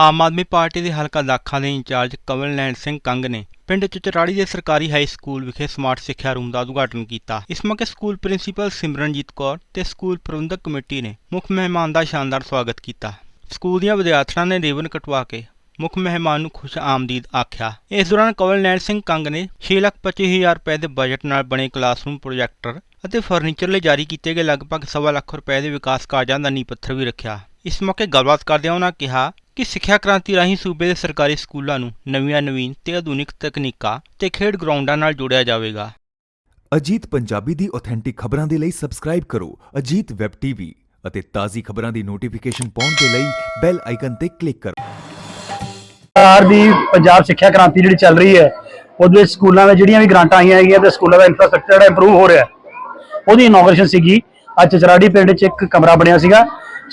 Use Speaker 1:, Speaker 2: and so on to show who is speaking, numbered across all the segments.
Speaker 1: Aam Aadmi party ਦੇ ਹਲਕਾ ਦਾਖਾ ਦੇ ਇੰਚਾਰਜ ਕਵਲਨੈਂਦ ਸਿੰਘ ਕੰਗ ਨੇ ਪਿੰਡ ਚਚਰਾੜੀ ਦੇ ਸਰਕਾਰੀ ਹਾਈ ਸਕੂਲ ਵਿਖੇ ਸਮਾਰਟ ਸਿੱਖਿਆ ਰੂਮ ਦਾ ਉਦਘਾਟਨ ਕੀਤਾ। ਇਸ ਮੌਕੇ ਸਕੂਲ ਪ੍ਰਿੰਸੀਪਲ ਸਿਮਰਨਜੀਤ ਕੌਰ ਤੇ ਸਕੂਲ ਪ੍ਰਬੰਧਕ ਕਮੇਟੀ ਨੇ ਮੁੱਖ ਮਹਿਮਾਨ ਦਾ ਸ਼ਾਨਦਾਰ ਸਵਾਗਤ ਕੀਤਾ। ਸਕੂਲ ਦੀਆਂ ਵਿਦਿਆਰਥਣਾਂ ਨੇ ਰਿਬਨ ਕਟਵਾ ਕੇ ਮੁੱਖ ਮਹਿਮਾਨ ਨੂੰ ਖੁਸ਼ ਆਮਦੀਦ ਆਖਿਆ। ਇਸ ਦੌਰਾਨ ਕਵਲਨੈਂਦ ਸਿੰਘ ਕੰਗ ਨੇ 625000 ਰੁਪਏ ਦੇ ਬਜਟ ਨਾਲ ਬਣੇ ਕਲਾਸਰੂਮ ਪ੍ਰੋਜੈਕਟਰ ਅਤੇ ਫਰਨੀਚਰ ਲਈ ਜਾਰੀ ਕੀਤੇ ਗਏ ਲਗਭਗ ਸਵਾ ਲੱਖ ਰੁਪਏ ਦੇ ਵਿਕਾਸ ਕਾਰਜਾਂ ਦਾ ਨੀਂਹ ਪੱਥਰ ਵੀ ਰੱਖਿਆ। ਇਸ ਮੌਕੇ ਗੱਲਬਾਤ ਕਰਦਿਆਂ ਉਹਨਾਂ ਕਿਹਾ ਕਿ ਸਿੱਖਿਆ ਕ੍ਰਾਂਤੀ ਰਾਹੀਂ ਸੂਬੇ ਦੇ ਸਰਕਾਰੀ ਸਕੂਲਾਂ ਨੂੰ ਨਵੀਆਂ ਨਵੀਨ ਤੇ ਆਧੁਨਿਕ ਤਕਨੀਕਾਂ ਤੇ ਖੇਡ ਗਰਾਊਂਡਾਂ ਨਾਲ ਜੋੜਿਆ ਜਾਵੇਗਾ।
Speaker 2: ਅਜੀਤ ਪੰਜਾਬੀ ਦੀ ਆਥੈਂਟਿਕ ਖਬਰਾਂ ਦੇ ਲਈ ਸਬਸਕ੍ਰਾਈਬ ਕਰੋ ਅਜੀਤ ਵੈਬ ਟੀਵੀ ਅਤੇ ਤਾਜ਼ੀ ਖਬਰਾਂ ਦੀ ਨੋਟੀਫਿਕੇਸ਼ਨ ਪਾਉਣ ਦੇ ਲਈ ਬੈਲ ਆਈਕਨ ਤੇ ਕਲਿੱਕ ਕਰੋ।
Speaker 3: ਸਰਕਾਰ ਦੀ ਪੰਜਾਬ ਸਿੱਖਿਆ ਕ੍ਰਾਂਤੀ ਜਿਹੜੀ ਚੱਲ ਰਹੀ ਹੈ ਉਹਦੇ ਵਿੱਚ ਸਕੂਲਾਂ ਵਿੱਚ ਜਿਹੜੀਆਂ ਵੀ ਗ੍ਰਾਂਟਾਂ ਆਈਆਂ ਹੈਗੀਆਂ ਤੇ ਸਕੂਲਾਂ ਦਾ ਇਨਫਰਾਸਟ੍ਰਕਚਰ ਜਿਹੜਾ ਇੰਪਰੂਵ ਹੋ ਰਿਹਾ ਹੈ। ਉਹਦੀ ਇਨੋਗ੍ਰੇਸ਼ਨ ਸੀਗੀ ਅੱਜ ਚਚਰਾੜੀ ਪਿੰਡ 'ਚ ਇੱਕ ਕਮਰਾ ਬਣਿਆ ਸੀਗਾ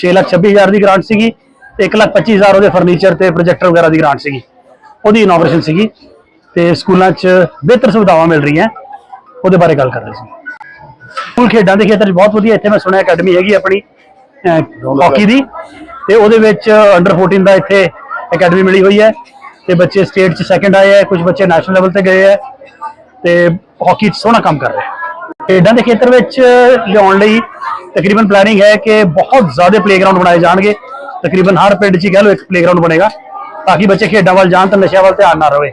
Speaker 3: 626000 ਦੀ ਗ੍ਰਾਂਟ ਸੀਗੀ। ਤੇ 125000 ਉਹਦੇ ਫਰਨੀਚਰ ਤੇ ਪ੍ਰੋਜੈਕਟਰ ਵਗੈਰਾ ਦੀ ਗ੍ਰਾਂਟ ਸੀਗੀ। ਉਹਦੀ ਇਨੋਗ੍ਰੇਸ਼ਨ ਸੀਗੀ ਤੇ ਸਕੂਲਾਂ 'ਚ ਬਿਹਤਰ ਸੁਵਿਧਾਵਾਂ ਮਿਲ ਰਹੀਆਂ। ਉਹਦੇ ਬਾਰੇ ਗੱਲ ਕਰ ਰਹੇ ਸੀ। ਸਕੂਲ ਖੇਡਾਂ ਦੇ ਖੇਤਰ 'ਚ ਬਹੁਤ ਵਧੀਆ, ਇੱਥੇ ਮੈਂ ਸੁਣਿਆ ਅਕੈਡਮੀ ਹੈਗੀ ਆਪਣੀ ਹਾਕੀ ਦੀ। ਤੇ ਉਹਦੇ ਵਿੱਚ ਅੰਡਰ 14 ਦਾ ਇੱਥੇ ਅਕੈਡਮੀ ਮਿਲੀ ਹੋਈ ਹੈ। ਤੇ ਬੱਚੇ ਸਟੇਟ 'ਚ ਸੈਕੰਡ ਆਏ ਹੈ, ਕੁਝ ਬੱਚੇ ਨੈਸ਼ਨਲ ਲੈਵਲ ਤੇ ਗਏ ਹੈ। ਤੇ ਹਾਕੀ 'ਚ ਸੋਹਣਾ ਕੰਮ ਕਰ ਰਹੇ ਖੇਡਾਂ ਦੇ ਖੇਤਰ ਵਿੱਚ ਲਿਆਉਣ ਲਈ ਤਕਰੀਬਨ ਪਲੈਨਿੰਗ ਹੈ ਕਿ ਬਹੁਤ ਜ਼ਿਆਦਾ ਪਲੇਗਰਾਉਂਡ ਬਣਾਏ ਜਾਣਗੇ। ਤਕਰੀਬਨ ਹਰ ਪਿੰਡ 'ਚ ਹੀ ਕਹਿ ਲਓ ਇੱਕ ਪਲੇਗਰਾਉਂਡ ਬਣੇਗਾ, ਤਾਂ ਕਿ ਬੱਚੇ ਖੇਡਾਂ ਵੱਲ ਜਾਣ ਤੇ ਨਸ਼ਿਆਂ ਵੱਲ ਧਿਆਨ ਨਾ ਰਵੇ।